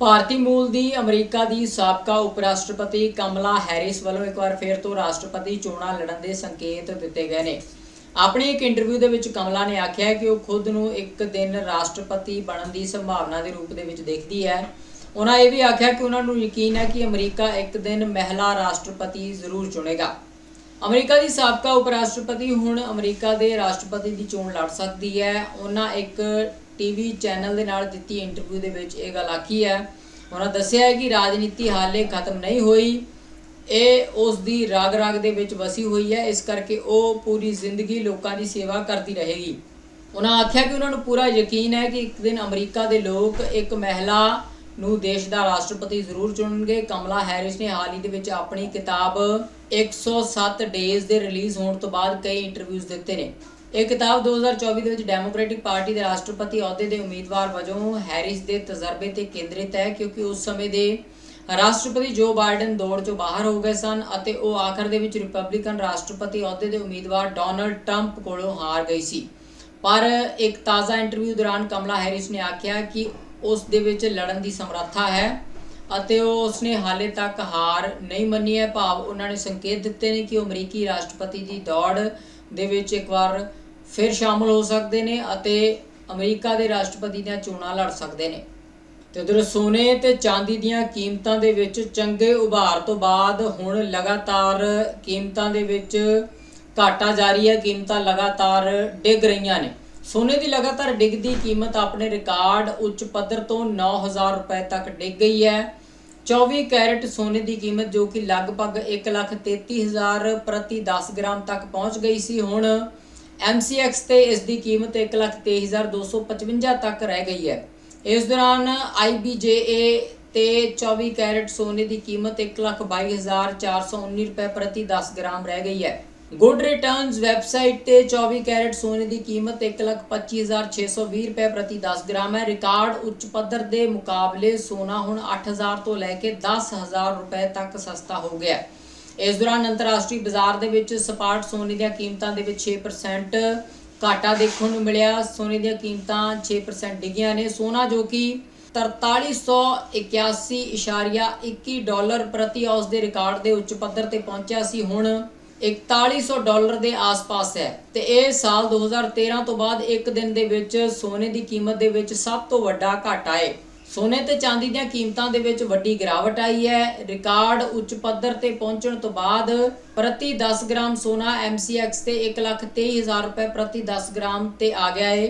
Speaker 1: ਭਾਰਤੀ ਮੂਲ ਦੀ ਅਮਰੀਕਾ ਦੀ ਸਾਬਕਾ ਉਪ ਰਾਸ਼ਟਰਪਤੀ ਕਮਲਾ ਹੈਰਿਸ ਵੱਲੋਂ ਇੱਕ ਵਾਰ ਫੇਰ ਤੋਂ ਰਾਸ਼ਟਰਪਤੀ ਚੋਣਾਂ ਲੜਨ ਦੇ ਸੰਕੇਤ ਦਿੱਤੇ ਗਏ ਨੇ। ਆਪਣੀ ਇੱਕ ਇੰਟਰਵਿਊ ਦੇ ਵਿੱਚ ਕਮਲਾ ਨੇ ਆਖਿਆ ਕਿ ਉਹ ਖੁਦ ਨੂੰ ਇੱਕ ਦਿਨ ਰਾਸ਼ਟਰਪਤੀ ਬਣਨ ਦੀ ਸੰਭਾਵਨਾ ਦੇ ਰੂਪ ਦੇ ਵਿੱਚ ਦੇਖਦੀ ਹੈ। ਉਹਨਾਂ ਇਹ ਵੀ ਆਖਿਆ ਕਿ ਉਹਨਾਂ ਨੂੰ ਯਕੀਨ ਹੈ ਕਿ ਅਮਰੀਕਾ ਇੱਕ ਦਿਨ ਮਹਿਲਾ ਰਾਸ਼ਟਰਪਤੀ ਜ਼ਰੂਰ ਚੁਣੇਗਾ। ਅਮਰੀਕਾ ਦੀ ਸਾਬਕਾ ਉਪ ਰਾਸ਼ਟਰਪਤੀ ਹੁਣ ਅਮਰੀਕਾ ਦੇ ਰਾਸ਼ਟਰਪਤੀ ਦੀ ਚੋਣ ਲੜ ਸਕਦੀ ਹੈ। ਉਹਨਾਂ ਇੱਕ ਟੀਵੀ ਚੈਨਲ ਦੇ ਨਾਲ ਦਿੱਤੀ ਇੰਟਰਵਿਊ ਦੇ ਵਿੱਚ ਇਹ ਗੱਲ ਆਖੀ ਹੈ। ਉਹਨਾਂ ਦੱਸਿਆ ਹੈ ਕਿ ਰਾਜਨੀਤੀ ਹਾਲੇ ਖਤਮ ਨਹੀਂ ਹੋਈ। ਇਹ ਉਸ ਦੀ ਰਾਗ ਰਾਗ ਦੇ ਵਿੱਚ ਵਸੀ ਹੋਈ ਹੈ। ਇਸ ਕਰਕੇ ਉਹ ਪੂਰੀ ਜ਼ਿੰਦਗੀ ਲੋਕਾਂ ਦੀ ਸੇਵਾ ਕਰਦੀ ਰਹੇਗੀ। ਉਹਨਾਂ ਆਖਿਆ ਕਿ ਉਹਨਾਂ ਨੂੰ ਪੂਰਾ ਯਕੀਨ ਹੈ ਕਿ ਇੱਕ ਦਿਨ ਅਮਰੀਕਾ ਦੇ ਲੋਕ ਇੱਕ ਮਹਿਲਾ ਨੂੰ ਦੇਸ਼ ਦਾ ਰਾਸ਼ਟਰਪਤੀ ਜ਼ਰੂਰ ਚੁਣਨਗੇ। ਕਮਲਾ ਹੈਰਿਸ ਨੇ ਹਾਲ ਹੀ ਦੇ ਵਿੱਚ ਆਪਣੀ ਕਿਤਾਬ 107 ਡੇਜ਼ ਦੇ ਰਿਲੀਜ਼ ਹੋਣ ਤੋਂ ਬਾਅਦ ਕਈ ਇੰਟਰਵਿਊਜ਼ ਦਿੱਤੇ ਨੇ। ਇਹ ਕਿਤਾਬ 2024 ਦੇ ਵਿੱਚ ਡੈਮੋਕ੍ਰੈਟਿਕ ਪਾਰਟੀ ਦੇ ਰਾਸ਼ਟਰਪਤੀ ਅਹੁਦੇ ਦੇ ਉਮੀਦਵਾਰ ਵਜੋਂ ਹੈਰਿਸ ਦੇ ਤਜਰਬੇ ਤੇ ਕੇਂਦਰਿਤ ਹੈ, ਕਿਉਂਕਿ ਉਸ ਸਮੇਂ ਦੇ ਰਾਸ਼ਟਰਪਤੀ ਜੋ ਬਾਈਡਨ ਦੌੜ ਚੋਂ ਬਾਹਰ ਹੋ ਗਏ ਸਨ ਅਤੇ ਉਹ ਆਖਰ ਦੇ ਵਿੱਚ ਰਿਪਬਲਿਕਨ ਰਾਸ਼ਟਰਪਤੀ ਅਹੁਦੇ ਦੇ ਉਮੀਦਵਾਰ ਡੋਨਲਡ ਟਰੰਪ ਕੋਲੋਂ ਹਾਰ ਗਈ ਸੀ। ਪਰ ਇੱਕ ਤਾਜ਼ਾ ਇੰਟਰਵਿਊ ਦੌਰਾਨ ਕਮਲਾ ਹੈਰਿਸ ਨੇ ਆਖਿਆ ਕਿ ਉਸ ਦੇ ਵਿੱਚ ਲੜਨ ਦੀ ਸਮਰੱਥਾ ਹੈ ਅਤੇ ਉਹ ਉਸਨੇ ਹਾਲੇ ਤੱਕ ਹਾਰ ਨਹੀਂ ਮੰਨੀ। ਹੈ ਭਾਵ ਉਹਨਾਂ ਨੇ ਸੰਕੇਤ ਦਿੱਤੇ ਨੇ ਕਿ ਉਹ ਅਮਰੀਕੀ ਰਾਸ਼ਟਰਪਤੀ ਦੀ ਦੌੜ ਦੇ ਵਿੱਚ ਇੱਕ ਵਾਰ ਫਿਰ ਸ਼ਾਮਲ ਹੋ ਸਕਦੇ ਨੇ ਅਤੇ ਅਮਰੀਕਾ ਦੇ ਰਾਸ਼ਟਰਪਤੀ ਦੀਆਂ ਚੋਣਾਂ ਲੜ ਸਕਦੇ ਨੇ। ਤੇ ਉਧਰ ਸੋਨੇ ਤੇ ਚਾਂਦੀ ਦੀਆਂ ਕੀਮਤਾਂ ਦੇ ਵਿੱਚ ਚੰਗੇ ਉਭਾਰ ਤੋਂ ਬਾਅਦ ਹੁਣ ਲਗਾਤਾਰ ਕੀਮਤਾਂ ਦੇ ਵਿੱਚ ਘਾਟਾ ਜਾਰੀ ਹੈ। ਕੀਮਤਾਂ ਲਗਾਤਾਰ ਡਿੱਗ ਰਹੀਆਂ ਨੇ। ਸੋਨੇ ਦੀ ਲਗਾਤਾਰ ਡਿੱਗਦੀ ਕੀਮਤ ਆਪਣੇ ਰਿਕਾਰਡ ਉੱਚ ਪੱਧਰ ਤੋਂ 9000 ਰੁਪਏ ਤੱਕ ਡਿੱਗ ਗਈ ਹੈ। 24 ਕੈਰਟ ਸੋਨੇ ਦੀ ਕੀਮਤ ਜੋ ਕਿ ਲਗਭਗ 133000 ਪ੍ਰਤੀ 10 ਗ੍ਰਾਮ ਤੱਕ ਪਹੁੰਚ ਗਈ ਸੀ। ਹੁਣ MCX ਤੇ ਇਸ ਦੀ ਕੀਮਤ 123255 ਤੱਕ ਰਹਿ ਗਈ ਹੈ। ਇਸ ਦੌਰਾਨ IBJA ਤੇ 24 ਕੈਰਟ ਸੋਨੇ ਦੀ ਕੀਮਤ 122419 ਰੁਪਏ ਪ੍ਰਤੀ 10 ਗ੍ਰਾਮ ਰਹਿ ਗਈ ਹੈ। ਗੁੱਡ ਰਿਟਰਨਸ ਵੈਬਸਾਈਟ ਤੇ 24 ਕੈਰਟ ਸੋਨੇ ਦੀ ਕੀਮਤ 125620 ਰੁਪਏ ਪ੍ਰਤੀ 10 ਗ੍ਰਾਮ ਹੈ। ਰਿਕਾਰਡ ਉੱਚ ਪੱਧਰ ਦੇ ਮੁਕਾਬਲੇ ਸੋਨਾ ਹੁਣ 8000 ਤੋਂ ਲੈ ਕੇ 10000 ਰੁਪਏ ਤੱਕ ਸਸਤਾ ਹੋ ਗਿਆ ਹੈ। ਇਸ ਦੌਰਾਨ ਅੰਤਰਰਾਸ਼ਟਰੀ ਬਾਜ਼ਾਰ ਦੇ ਵਿੱਚ ਸਪਾਟ ਸੋਨੇ ਦੀਆਂ ਕੀਮਤਾਂ ਦੇ ਵਿੱਚ 6% ਘਾਟਾ ਦੇਖਣ ਨੂੰ ਮਿਲਿਆ। ਸੋਨੇ ਦੀਆਂ ਕੀਮਤਾਂ 6% ਡਿੱਗੀਆਂ ਨੇ। ਸੋਨਾ ਜੋ ਕਿ 4381.21 ਡਾਲਰ ਪ੍ਰਤੀ ਔਂਸ ਦੇ ਰਿਕਾਰਡ ਦੇ ਉੱਚ ਪੱਧਰ ਤੇ ਪਹੁੰਚਿਆ ਸੀ। ਹੁਣ 4100 ਡਾਲਰ ਦੇ ਆਸ-ਪਾਸ ਹੈ ਤੇ ਇਹ ਸਾਲ 2013 ਤੋਂ ਬਾਅਦ ਇੱਕ ਦਿਨ ਦੇ ਵਿੱਚ ਸੋਨੇ ਦੀ ਕੀਮਤ ਦੇ ਵਿੱਚ ਸਭ ਤੋਂ ਵੱਡਾ ਘਾਟਾ ਹੈ। ਸੋਨੇ ਤੇ ਚਾਂਦੀ ਦੀਆਂ ਕੀਮਤਾਂ ਦੇ ਵਿੱਚ ਵੱਡੀ ਗਿਰਾਵਟ ਆਈ ਹੈ। ਰਿਕਾਰਡ ਉੱਚ ਪੱਧਰ ਤੇ ਪਹੁੰਚਣ ਤੋਂ ਬਾਅਦ ਪ੍ਰਤੀ 10 ਗ੍ਰਾਮ ਸੋਨਾ MCX ਤੇ 123000 ਰੁਪਏ ਪ੍ਰਤੀ 10 ਗ੍ਰਾਮ ਤੇ ਆ ਗਿਆ ਹੈ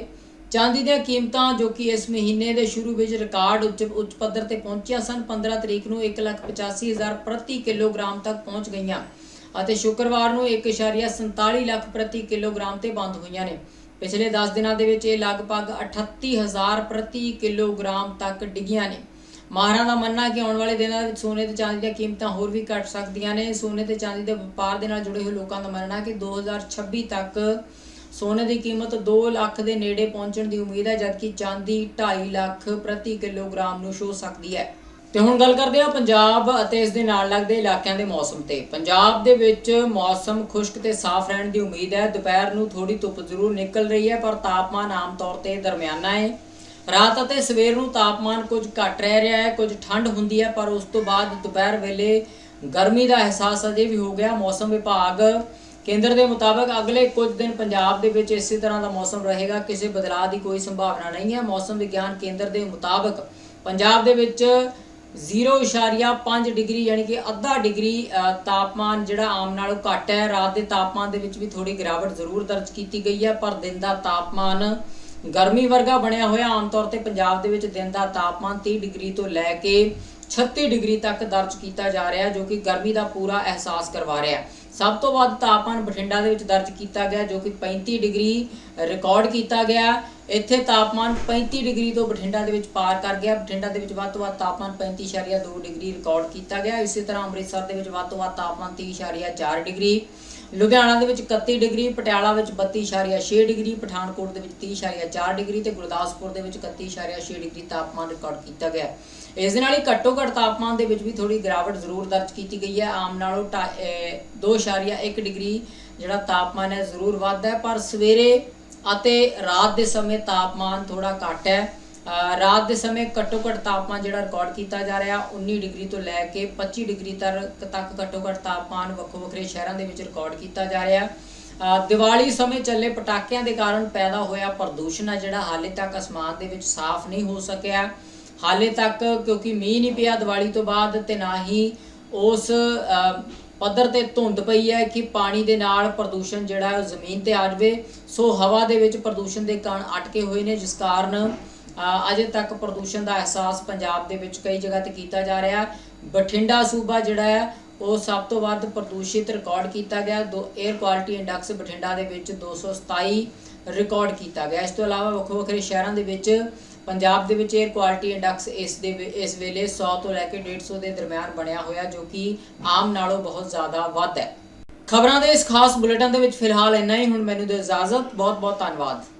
Speaker 1: ਚਾਂਦੀ ਦੀਆਂ ਕੀਮਤਾਂ ਜੋ ਕਿ ਇਸ ਮਹੀਨੇ ਦੇ ਸ਼ੁਰੂ ਵਿੱਚ ਰਿਕਾਰਡ ਉੱਚ ਉੱਚ ਪੱਧਰ ਤੇ ਪਹੁੰਚੀਆਂ ਸਨ 15 ਤਰੀਕ ਨੂੰ 185000 ਪ੍ਰਤੀ ਕਿਲੋਗ੍ਰਾਮ ਤੱਕ ਪਹੁੰਚ ਗਈਆਂ ਅਤੇ ਸ਼ੁੱਕਰਵਾਰ ਨੂੰ 1.47 ਲੱਖ ਪ੍ਰਤੀ ਕਿਲੋਗ੍ਰਾਮ ਤੇ ਬੰਦ ਹੋਈਆਂ ਨੇ। ਪਿਛਲੇ 10 ਦਿਨਾਂ ਦੇ ਵਿੱਚ ਇਹ ਲਗਭਗ 38000 ਪ੍ਰਤੀ ਕਿਲੋਗ੍ਰਾਮ ਤੱਕ ਡਿੱਗੀਆਂ ਨੇ। ਮਾਹਰਾਂ ਦਾ ਮੰਨਣਾ ਹੈ ਕਿ ਆਉਣ ਵਾਲੇ ਦਿਨਾਂ ਵਿੱਚ ਸੋਨੇ ਤੇ ਚਾਂਦੀ ਦੀਆਂ ਕੀਮਤਾਂ ਹੋਰ ਵੀ ਘਟ ਸਕਦੀਆਂ ਨੇ। ਸੋਨੇ ਤੇ ਚਾਂਦੀ ਦੇ ਵਪਾਰ ਦੇ ਨਾਲ ਜੁੜੇ ਹੋਏ ਲੋਕਾਂ ਦਾ ਮੰਨਣਾ ਹੈ ਕਿ 2026 ਤੱਕ ਸੋਨੇ ਦੀ ਕੀਮਤ 2 ਲੱਖ ਦੇ ਨੇੜੇ ਪਹੁੰਚਣ ਦੀ ਉਮੀਦ ਹੈ, ਜਦਕਿ ਚਾਂਦੀ 2.5 ਲੱਖ ਪ੍ਰਤੀ ਕਿਲੋਗ੍ਰਾਮ ਨੂੰ ਛੂ ਸਕਦੀ ਹੈ। ਤੇ ਹੁਣ ਗੱਲ ਕਰਦੇ ਹਾਂ ਪੰਜਾਬ ਅਤੇ ਇਸ ਦੇ ਨਾਲ ਲੱਗਦੇ ਇਲਾਕਿਆਂ ਦੇ ਮੌਸਮ ਤੇ। ਪੰਜਾਬ ਦੇ ਵਿੱਚ ਮੌਸਮ ਖੁਸ਼ਕ ਤੇ ਸਾਫ਼ ਰਹਿਣ ਦੀ ਉਮੀਦ ਹੈ। ਦੁਪਹਿਰ ਨੂੰ ਥੋੜੀ ਧੁੱਪ ਜ਼ਰੂਰ ਨਿਕਲ ਰਹੀ ਹੈ, ਪਰ ਤਾਪਮਾਨ ਆਮ ਤੌਰ ਤੇ ਦਰਮਿਆਨਾ ਹੈ। ਰਾਤ ਅਤੇ ਸਵੇਰ ਨੂੰ ਤਾਪਮਾਨ ਕੁਝ ਘਟ ਰਹਿ ਰਿਹਾ ਹੈ, ਕੁਝ ਠੰਡ ਹੁੰਦੀ ਹੈ, ਪਰ ਉਸ ਤੋਂ ਬਾਅਦ ਦੁਪਹਿਰ ਵੇਲੇ ਗਰਮੀ ਦਾ ਅਹਿਸਾਸ ਅਜੇ ਵੀ ਹੋ ਗਿਆ। ਮੌਸਮ ਵਿਭਾਗ ਕੇਂਦਰ ਦੇ ਮੁਤਾਬਕ ਅਗਲੇ ਕੁਝ ਦਿਨ ਪੰਜਾਬ ਦੇ ਵਿੱਚ ਇਸੇ ਤਰ੍ਹਾਂ ਦਾ ਮੌਸਮ ਰਹੇਗਾ। ਕਿਸੇ ਬਦਲਾਅ ਦੀ ਕੋਈ ਸੰਭਾਵਨਾ ਨਹੀਂ ਹੈ। ਮੌਸਮ ਵਿਗਿਆਨ ਕੇਂਦਰ ਦੇ ਮੁਤਾਬਕ ਪੰਜਾਬ ਦੇ ਵਿੱਚ 0.5 ਡਿਗਰੀ, ਯਾਨੀ ਕਿ ਅੱਧਾ ਡਿਗਰੀ ਤਾਪਮਾਨ ਜਿਹੜਾ ਆਮ ਨਾਲੋਂ ਘੱਟ ਹੈ। ਰਾਤ ਦੇ ਤਾਪਮਾਨ ਦੇ ਵਿੱਚ ਵੀ ਥੋੜੀ ਗਿਰਾਵਟ ਜ਼ਰੂਰ ਦਰਜ ਕੀਤੀ ਗਈ ਹੈ, ਪਰ ਦਿਨ ਦਾ ਤਾਪਮਾਨ ਗਰਮੀ ਵਰਗਾ ਬਣਿਆ ਹੋਇਆ। ਆਮ ਤੌਰ ਤੇ ਪੰਜਾਬ ਦੇ ਵਿੱਚ ਦਿਨ ਦਾ ਤਾਪਮਾਨ 30 ਡਿਗਰੀ ਤੋਂ ਲੈ ਕੇ 36 ਡਿਗਰੀ ਤੱਕ ਦਰਜ ਕੀਤਾ ਜਾ ਰਿਹਾ, ਜੋ ਕਿ ਗਰਮੀ ਦਾ ਪੂਰਾ ਅਹਿਸਾਸ ਕਰਵਾ ਰਿਹਾ ਹੈ। ਸਭ ਤੋਂ ਵੱਧ ਤਾਪਮਾਨ ਬਠਿੰਡਾ ਦੇ ਵਿੱਚ ਦਰਜ ਕੀਤਾ ਗਿਆ ਜੋ ਕਿ 35 ਡਿਗਰੀ ਰਿਕਾਰਡ ਕੀਤਾ ਗਿਆ। ਇੱਥੇ ਤਾਪਮਾਨ 35 ਡਿਗਰੀ ਤੋਂ ਬਠਿੰਡਾ ਦੇ ਵਿੱਚ ਪਾਰ ਕਰ ਗਿਆ। ਬਠਿੰਡਾ ਦੇ ਵਿੱਚ ਵੱਧ ਤੋਂ ਵੱਧ ਤਾਪਮਾਨ 35.2 ਡਿਗਰੀ ਰਿਕਾਰਡ ਕੀਤਾ ਗਿਆ। ਇਸੇ ਤਰ੍ਹਾਂ ਅੰਮ੍ਰਿਤਸਰ ਦੇ ਵਿੱਚ ਵੱਧ ਤੋਂ ਵੱਧ ਤਾਪਮਾਨ 30.4 ਡਿਗਰੀ। ਲੁਧਿਆਣਾ ਦੇ ਵਿੱਚ 31 ਡਿਗਰੀ, ਪਟਿਆਲਾ ਵਿੱਚ 32.6 ਡਿਗਰੀ, ਪਠਾਨਕੋਟ ਦੇ ਵਿੱਚ 30.4 ਡਿਗਰੀ ਤੇ ਗੁਰਦਾਸਪੁਰ ਦੇ ਵਿੱਚ 31.6 ਡਿਗਰੀ ਤਾਪਮਾਨ ਰਿਕਾਰਡ ਕੀਤਾ ਗਿਆ ਇਸ ਦੇ ਨਾਲ ਹੀ ਘੱਟੋ ਘੱਟ ਤਾਪਮਾਨ ਦੇ ਵਿੱਚ ਵੀ ਥੋੜੀ ਗਿਰਾਵਟ ਜ਼ਰੂਰ ਦਰਜ ਕੀਤੀ ਗਈ ਹੈ। ਆਮ ਨਾਲੋਂ ਢਾ- ਅਹ 2.1 ਡਿਗਰੀ ਜਿਹੜਾ ਤਾਪਮਾਨ ਹੈ ਜ਼ਰੂਰ ਵੱਧਦਾ ਹੈ, ਪਰ ਸਵੇਰੇ ਅਤੇ ਰਾਤ ਦੇ ਸਮੇਂ ਤਾਪਮਾਨ ਥੋੜਾ ਘੱਟ ਹੈ। ਰਾਤ ਦੇ ਸਮੇਂ ਘੱਟੋ ਘੱਟ ਤਾਪਮਾਨ ਜਿਹੜਾ ਰਿਕਾਰਡ ਕੀਤਾ ਜਾ ਰਿਹਾ 19 ਡਿਗਰੀ ਤੋਂ ਲੈ ਕੇ 25 ਡਿਗਰੀ ਤੱਕ ਤੱਕ ਘੱਟੋ ਘੱਟ ਤਾਪਮਾਨ ਵੱਖੋ ਵੱਖਰੇ ਸ਼ਹਿਰਾਂ ਦੇ ਵਿੱਚ ਰਿਕਾਰਡ ਕੀਤਾ ਜਾ ਰਿਹਾ। ਦੀਵਾਲੀ ਸਮੇਂ ਚੱਲੇ ਪਟਾਕਿਆਂ ਦੇ ਕਾਰਨ ਪੈਦਾ ਹੋਇਆ ਪ੍ਰਦੂਸ਼ਣ ਆ ਜਿਹੜਾ ਹਾਲੇ ਤੱਕ ਅਸਮਾਨ ਦੇ ਵਿੱਚ ਸਾਫ਼ ਨਹੀਂ ਹੋ ਸਕਿਆ। ਹਾਲੇ ਤੱਕ ਕਿਉਂਕਿ ਮੀਂਹ ਨਹੀਂ ਪਿਆ ਦੀਵਾਲੀ ਤੋਂ ਬਾਅਦ ਤੇ ਨਾ ਹੀ ਉਸ ਪੱਧਰ ਤੇ ਧੁੰਦ ਪਈ ਹੈ ਕਿ ਪਾਣੀ ਦੇ ਨਾਲ ਪ੍ਰਦੂਸ਼ਣ ਜਿਹੜਾ ਉਹ ਜ਼ਮੀਨ ਤੇ ਆ ਜਾਵੇ। ਸੋ ਹਵਾ ਦੇ ਵਿੱਚ ਪ੍ਰਦੂਸ਼ਣ ਦੇ ਕਾਰਨ ਅਟਕੇ ਹੋਏ ਨੇ, ਜਿਸ ਕਾਰਨ ਅਜੇ ਤੱਕ ਪ੍ਰਦੂਸ਼ਣ ਦਾ ਅਹਿਸਾਸ ਪੰਜਾਬ ਦੇ ਵਿੱਚ ਕਈ ਜਗ੍ਹਾ ਤੇ ਕੀਤਾ ਜਾ ਰਿਹਾ ਬਠਿੰਡਾ ਸੂਬਾ ਜਿਹੜਾ ਹੈ, ਉਹ ਸਭ ਤੋਂ ਵੱਧ ਪ੍ਰਦੂਸ਼ਿਤ ਰਿਕਾਰਡ ਕੀਤਾ ਗਿਆ। ਦੋ 에ਅਰ ਕੁਆਲਿਟੀ ਇੰਡੈਕਸ ਬਠਿੰਡਾ ਦੇ ਵਿੱਚ 227 ਰਿਕਾਰਡ ਕੀਤਾ ਗਿਆ। ਇਸ ਤੋਂ ਇਲਾਵਾ ਵੱਖ ਵੱਖਰੇ ਸ਼ਹਿਰਾਂ ਦੇ ਵਿੱਚ ਪੰਜਾਬ ਦੇ ਵਿੱਚ 에ਅਰ ਕੁਆਲਿਟੀ ਇੰਡੈਕਸ ਇਸ ਦੇ ਇਸ ਵੇਲੇ 100 ਤੋਂ ਲੈ ਕੇ 150 ਦੇ ਦਰਮਿਆਨ ਬਣਿਆ ਹੋਇਆ, ਜੋ ਕਿ ਆਮ ਨਾਲੋਂ ਬਹੁਤ ਜ਼ਿਆਦਾ ਵੱਧ ਹੈ। ਖਬਰਾਂ ਦੇ ਇਸ ਖਾਸ ਬੁਲੇਟਿਨ ਦੇ ਵਿੱਚ ਫਿਲਹਾਲ ਇੰਨਾ ਹੀ। ਹੁਣ ਮੈਨੂੰ ਦਿਓ ਇਜਾਜ਼ਤ। ਬਹੁਤ ਬਹੁਤ ਧੰਨਵਾਦ।